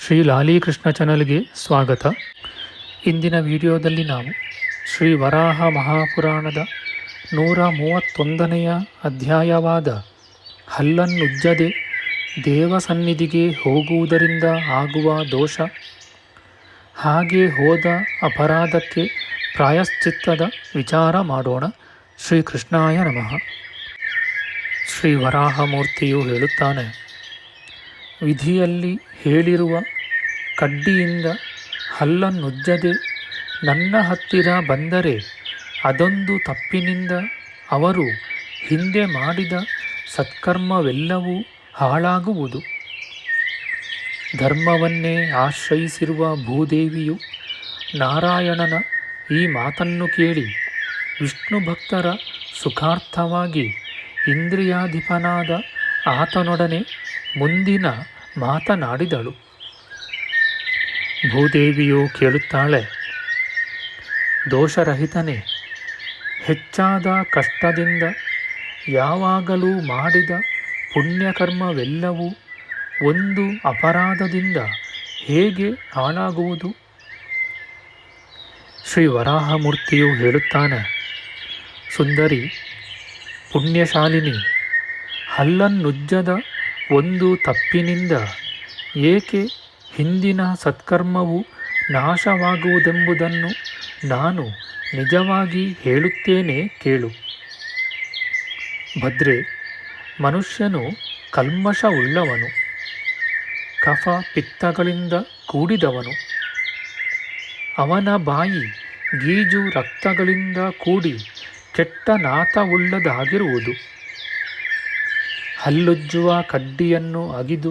ಶ್ರೀ ಲಾಲೀಕೃಷ್ಣ ಚಾನಲ್ಗೆ ಸ್ವಾಗತ. ಇಂದಿನ ವಿಡಿಯೋದಲ್ಲಿ ನಾವು ಶ್ರೀ ವರಾಹ ಮಹಾಪುರಾಣದ ನೂರ ಮೂವತ್ತೊಂದನೆಯ ಅಧ್ಯಾಯವಾದ ಹಲ್ಲನ್ನುಜ್ಜದೆ ದೇವಸನ್ನಿಧಿಗೆ ಹೋಗುವುದರಿಂದ ಆಗುವ ದೋಷ, ಹಾಗೆ ಹೋದ ಅಪರಾಧಕ್ಕೆ ಪ್ರಾಯಶ್ಚಿತ್ತದ ವಿಚಾರ ಮಾಡೋಣ. ಶ್ರೀಕೃಷ್ಣಾಯ ನಮಃ. ಶ್ರೀ ವರಾಹಮೂರ್ತಿಯು ಹೇಳುತ್ತಾನೆ ವಿಧಿಯಲ್ಲಿ ಹೇಳಿರುವ ಕಡ್ಡಿಯಿಂದ ಹಲ್ಲನ್ನುಜ್ಜದೆ ನನ್ನ ಹತ್ತಿರ ಬಂದರೆ ಅದೊಂದು ತಪ್ಪಿನಿಂದ ಅವರು ಹಿಂದೆ ಮಾಡಿದ ಸತ್ಕರ್ಮವೆಲ್ಲವೂ ಹಾಳಾಗುವುದು. ಧರ್ಮವನ್ನೇ ಆಶ್ರಯಿಸಿರುವ ಭೂದೇವಿಯು ನಾರಾಯಣನ ಈ ಮಾತನ್ನು ಕೇಳಿ ವಿಷ್ಣು ಭಕ್ತರ ಸುಖಾರ್ಥವಾಗಿ ಇಂದ್ರಿಯಾಧಿಪನಾದ ಆತನೊಡನೆ ಮುಂದಿನ ಮಾತನಾಡಿದಳು. ಭೂದೇವಿಯು ಕೇಳುತ್ತಾಳೆ, ದೋಷರಹಿತನೇ, ಹೆಚ್ಚಾದ ಕಷ್ಟದಿಂದ ಯಾವಾಗಲೂ ಮಾಡಿದ ಪುಣ್ಯಕರ್ಮವೆಲ್ಲವೂ ಒಂದು ಅಪರಾಧದಿಂದ ಹೇಗೆ ಹಾಳಾಗುವುದು? ಶ್ರೀ ವರಾಹಮೂರ್ತಿಯು ಹೇಳುತ್ತಾನೆ, ಸುಂದರಿ, ಪುಣ್ಯಶಾಲಿನಿ, ಹಲ್ಲನ್ನುಜ್ಜದ ಒಂದು ತಪ್ಪಿನಿಂದ ಏಕೆ ಹಿಂದಿನ ಸತ್ಕರ್ಮವು ನಾಶವಾಗುವುದೆಂಬುದನ್ನು ನಾನು ನಿಜವಾಗಿ ಹೇಳುತ್ತೇನೆ ಕೇಳು. ಭದ್ರೆ, ಮನುಷ್ಯನು ಕಲ್ಮಶವುಳ್ಳವನು. ಕಫ ಪಿತ್ತಗಳಿಂದ ಕೂಡಿದವನು. ಅವನ ಬಾಯಿ ಗೀಜು ರಕ್ತಗಳಿಂದ ಕೂಡಿ ಕೆಟ್ಟ ನಾತವುಳ್ಳದಾಗಿರುವುದು. ಹಲ್ಲುಜ್ಜುವ ಕಡ್ಡಿಯನ್ನು ಅಗಿದು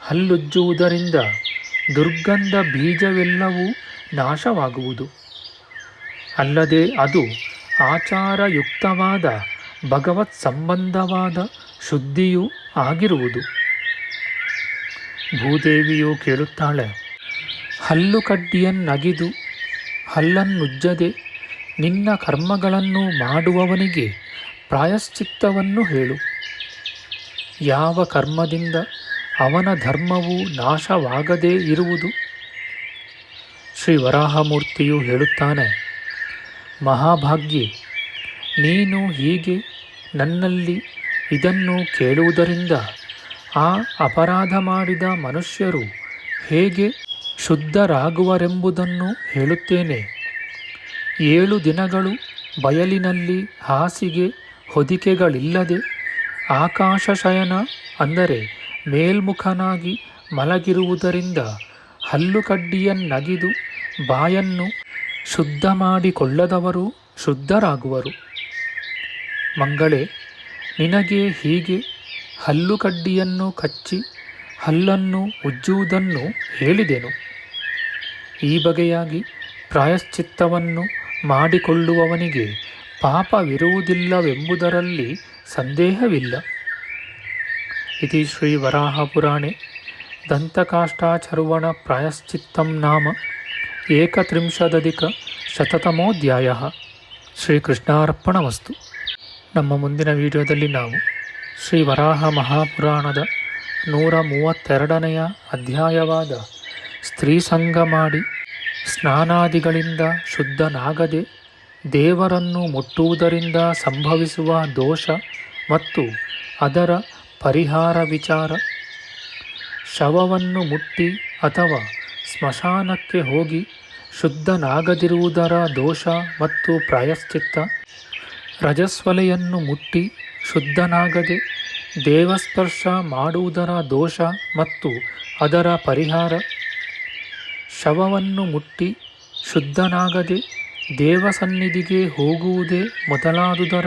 ಹಲ್ಲುಜ್ಜುವುದರಿಂದ ದುರ್ಗಂಧ ಬೀಜವೆಲ್ಲವೂ ನಾಶವಾಗುವುದು. ಅಲ್ಲದೆ ಅದು ಆಚಾರಯುಕ್ತವಾದ ಭಗವತ್ ಸಂಬಂಧವಾದ ಶುದ್ಧಿಯೂ ಆಗಿರುವುದು. ಭೂದೇವಿಯು ಕೇಳುತ್ತಾಳೆ, ಹಲ್ಲು ಕಡ್ಡಿಯನ್ನಗಿದು ಹಲ್ಲನ್ನುಜ್ಜದೆ ನಿನ್ನ ಕರ್ಮಗಳನ್ನು ಮಾಡುವವನಿಗೆ ಪ್ರಾಯಶ್ಚಿತ್ತವನ್ನು ಹೇಳು. ಯಾವ ಕರ್ಮದಿಂದ ಅವನ ಧರ್ಮವು ನಾಶವಾಗದೇ ಇರುವುದು? ಶ್ರೀ ವರಾಹಮೂರ್ತಿಯು ಹೇಳುತ್ತಾನೆ, ಮಹಾಭಾಗ್ಯೆ, ನೀನು ಹೀಗೆ ನನ್ನಲ್ಲಿ ಇದನ್ನು ಕೇಳುವುದರಿಂದ ಆ ಅಪರಾಧ ಮಾಡಿದ ಮನುಷ್ಯರು ಹೇಗೆ ಶುದ್ಧರಾಗುವರೆಂಬುದನ್ನು ಹೇಳುತ್ತೇನೆ. ಏಳು ದಿನಗಳು ಬಯಲಿನಲ್ಲಿ ಹಾಸಿಗೆ ಹೊದಿಕೆಗಳಿಲ್ಲದೆ ಆಕಾಶ ಶಯನ ಅಂದರೆ ಮೇಲ್ಮುಖನಾಗಿ ಮಲಗಿರುವುದರಿಂದ ಹಲ್ಲುಕಡ್ಡಿಯನ್ನಗಿದು ಬಾಯನ್ನು ಶುದ್ಧ ಮಾಡಿಕೊಳ್ಳದವರು ಶುದ್ಧರಾಗುವರು. ಮಂಗಳೆ, ನಿನಗೆ ಹೀಗೆ ಹಲ್ಲುಕಡ್ಡಿಯನ್ನು ಕಚ್ಚಿ ಹಲ್ಲನ್ನು ಉಜ್ಜುವುದನ್ನು ಹೇಳಿದೆನು. ಈ ಬಗೆಯಾಗಿ ಪ್ರಾಯಶ್ಚಿತ್ತವನ್ನು ಮಾಡಿಕೊಳ್ಳುವವನಿಗೆ ಪಾಪವಿರುವುದಿಲ್ಲವೆಂಬುದರಲ್ಲಿ ಸಂದೇಹವಿಲ್ಲ. ಇತಿ ಶ್ರೀ ವರಾಹಪುರಾಣೆ ದಂತಕಾಷ್ಟಾಚರ್ವಣ ಪ್ರಾಯಶ್ಚಿತ್ತಂ ನಾಮ ಏಕತ್ರಿಂಶದಧಿಕ ಶತತಮೋಧ್ಯಾಯ. ಶ್ರೀಕೃಷ್ಣಾರ್ಪಣವಸ್ತು ನಮ್ಮ ಮುಂದಿನ ವಿಡಿಯೋದಲ್ಲಿ ನಾವು ಶ್ರೀ ವರಾಹ ಮಹಾಪುರಾಣದ ನೂರ ಮೂವತ್ತೆರಡನೆಯ ಅಧ್ಯಾಯವಾದ ಸ್ತ್ರೀ ಸಂಘ ಮಾಡಿ ಸ್ನಾನಾದಿಗಳಿಂದ ಶುದ್ಧನಾಗದೆ ದೇವರನ್ನು ಮುಟ್ಟುವುದರಿಂದ ಸಂಭವಿಸುವ ದೋಷ ಮತ್ತು ಅದರ ಪರಿಹಾರ ವಿಚಾರ. ಶವವನ್ನು ಮುಟ್ಟಿ ಅಥವಾ ಸ್ಮಶಾನಕ್ಕೆ ಹೋಗಿ ಶುದ್ಧನಾಗದಿರುವುದರ ದೋಷ ಮತ್ತು ಪ್ರಾಯಶ್ಚಿತ್ತ. ರಜಸ್ವಲೆಯನ್ನು ಮುಟ್ಟಿ ಶುದ್ಧನಾಗದೆ ದೇವಸ್ಪರ್ಶ ಮಾಡುವುದರ ದೋಷ ಮತ್ತು ಅದರ ಪರಿಹಾರ. ಶವವನ್ನು ಮುಟ್ಟಿ ಶುದ್ಧನಾಗದೆ ದೇವಸನ್ನಿಧಿಗೆ ಹೋಗುವುದೇ ಮೊದಲಾದುದರ